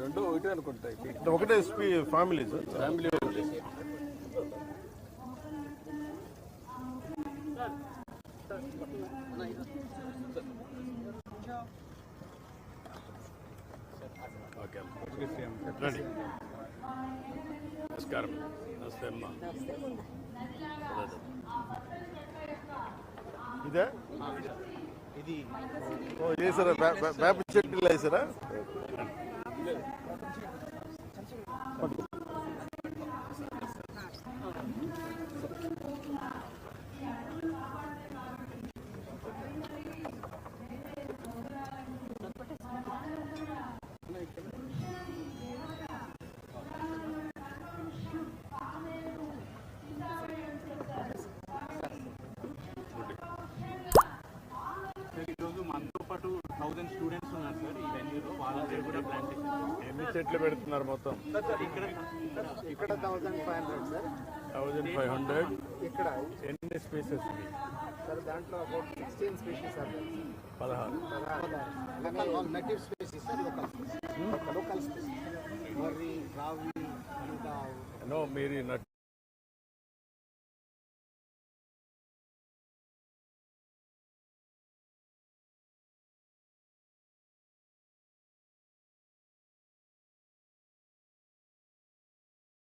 రెండు ఒకటే అనుకుంటాయి ఒకటే ఎస్పీ ఫ్యామిలీ సార్ ఫ్యామిలీ ఒకటి ఓకే రండి. నమస్కారం. నమస్తే అమ్మా. ఇదే? ఇది ఓ వేసారా? వే- వే- వేప చెట్లు వేసారా? ఎన్ని చెట్లు పెడుతున్నారు మొత్తం? ఇక్కడ ఇక్కడ thousand five hundred sir thousand five hundred. ఇక్కడ. ఎన్ని స్పీసెస్ సార్ దాంట్లో అబౌట్ సిక్స్టీన్ స్పీషీస్ సార్. పదహారు. Local native species sir local local species మర్రి రావి నో మీరు